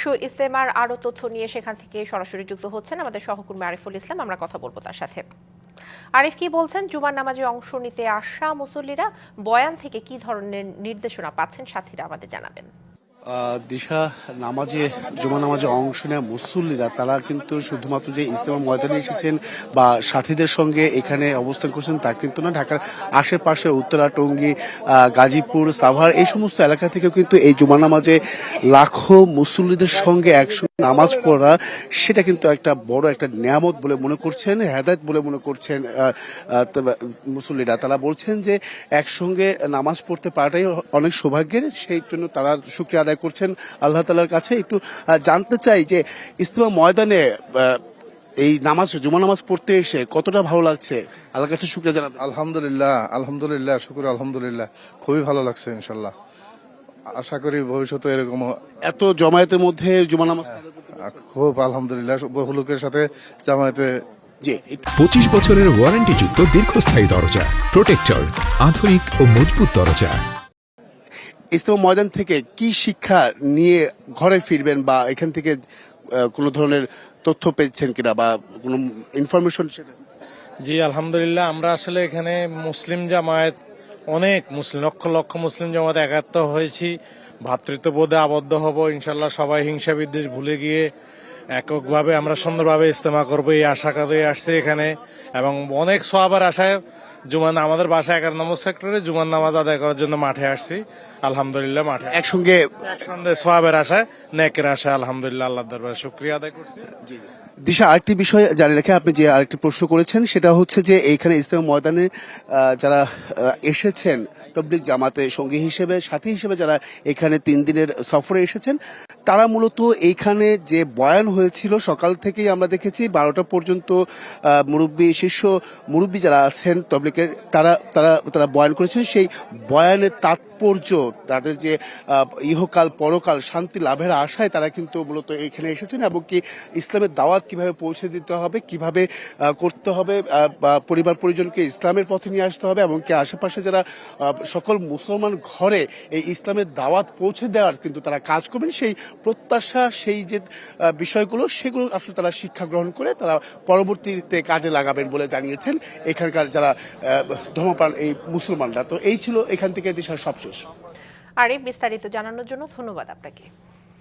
বিশ্ব ইস্তেমার আরও তথ্য নিয়ে সেখান থেকে সরাসরি যুক্ত হচ্ছেন আমাদের সহকর্মী আরিফুল ইসলাম। আমরা কথা বলব তার সাথে। আরিফ কি বলছেন? জুমার নামাজে অংশ নিতে আসা মুসল্লিরা বয়ান থেকে কি ধরনের নির্দেশনা পাচ্ছেন? সাথীরা আমাদের জানাবেন। দিশা নামাজে, জুমা নামাজে অংশ নেয় মুসল্লিরা। তারা কিন্তু শুধুমাত্র যে ইস্তেমা ময়দানে এসেছেন বা সাথীদের সঙ্গে এখানে অবস্থান করছেন তা কিন্তু না। ঢাকার আশেপাশে উত্তরা, টঙ্গী গাজীপুর, সাভার এই সমস্ত এলাকা থেকেও কিন্তু এই জুমা নামাজে লাখো মুসল্লিদের সঙ্গে একসঙ্গে নামাজ পড়া, সেটা কিন্তু একটা বড় একটা নিয়ামত বলে মনে করছেন, হেদায়ত বলে মনে করছেন মুসল্লিরা তারা বলছেন যে একসঙ্গে নামাজ পড়তে পারাটাই অনেক সৌভাগ্যের, সেই জন্য তারা সুখী আদায় করছেন আল্লাহ তালার কাছে। একটু জানতে চাই যে ইস্তেমা ময়দানে এই নামাজ জুমা নামাজ পড়তে এসে কতটা ভালো লাগছে? আল্লাহ কাছে শুক্রিয়া জানাবেন আলহামদুলিল্লাহ আলহামদুলিল্লাহ, শুকুর, আলহামদুলিল্লাহ। খুবই ভালো লাগছে ইনশাল্লাহ আশা করি ভবিষ্যতে এরকম এত জমায়েতের মধ্যে জুমা নামাজ খুব আলহামদুলিল্লাহ বহু লোকের সাথে জামায়াতে জি পঁচিশ বছরের ওয়ারেন্টি যুক্ত দীর্ঘস্থায়ী দরজা প্রোটেক্টর আধুনিক ও মজবুত দরজা। ইস্তেমা ময়দান থেকে কি শিক্ষা নিয়ে ঘরে ফিরবেন বা এখান থেকে কোনো ধরনের তথ্য পেয়েছেন কিনা বা কোনো ইনফরমেশন সেটা জি আলহামদুলিল্লাহ আমরা আসলে এখানে মুসলিম জামায়াত অনেক মুসলিম লক্ষ লক্ষ মুসলিম জামায়াত একাত্ম হয়েছি। ভ্রাতৃত্ববোধে আবদ্ধ হব ইনশাল্লাহ সবাই হিংসা বিদ্বেষ ভুলে গিয়ে এককভাবে আমরা সুন্দরভাবে ইস্তেমা করব এই আশা করে আসছি এখানে। এবং অনেক সবার আশায় জুমান আমাদের বাসা এগারো নম্বর সেক্টরে জুমান নামাজ আদায় করার জন্য মাঠে আসছি। আলহামদুলিল্লাহ মাঠে একসঙ্গে একসঙ্গে সোয়াবের আশায় নেকের আশায় আলহামদুলিল্লাহ আল্লাহ দরবার শুক্রিয়া আদায় করছি। দিশা, আরেকটি বিষয় জানি রেখে, আপনি যে আরেকটি প্রশ্ন করেছেন, সেটা হচ্ছে যে এইখানে ইসলাম ময়দানে যারা এসেছেন তবলিক জামাতে সঙ্গী হিসেবে, সাথী হিসেবে যারা এখানে তিন দিনের সফরে এসেছেন তারা মূলত এইখানে যে বয়ান হয়েছিল, সকাল থেকেই আমরা দেখেছি বারোটা পর্যন্ত মুরব্বী, শীর্ষ মুরব্বী যারা আছেন তবলিকের তারা তারা তারা বয়ান করেছেন। সেই বয়ানের তাৎপর্য, তাদের যে ইহকাল, পরকাল, শান্তি লাভের আশায় তারা কিন্তু মূলত এখানে এসেছেন এবং কি ইসলামের দাওয়াত কীভাবে পৌঁছে দিতে হবে, কীভাবে করতে হবে পরিবার পরিজনকে ইসলামের পথে নিয়ে আসতে হবে এবং কি আশেপাশে যারা সকল মুসলমান ঘরে এই ইসলামের দাওয়াত পৌঁছে দেওয়ার কিন্তু তারা কাজ করবেন। সেই প্রত্যাশা সেই যে বিষয়গুলো, সেগুলো আসলে তারা শিক্ষা গ্রহণ করে তারা পরবর্তীতে কাজে লাগাবেন বলে জানিয়েছেন এখানকার যারা ধর্মপ্রাণ এই মুসলমানরা। তো এই ছিল এখান থেকে দেশের সবশেষ। আরিফ বিস্তারিত জানানোর জন্য ধন্যবাদ আপনাকে।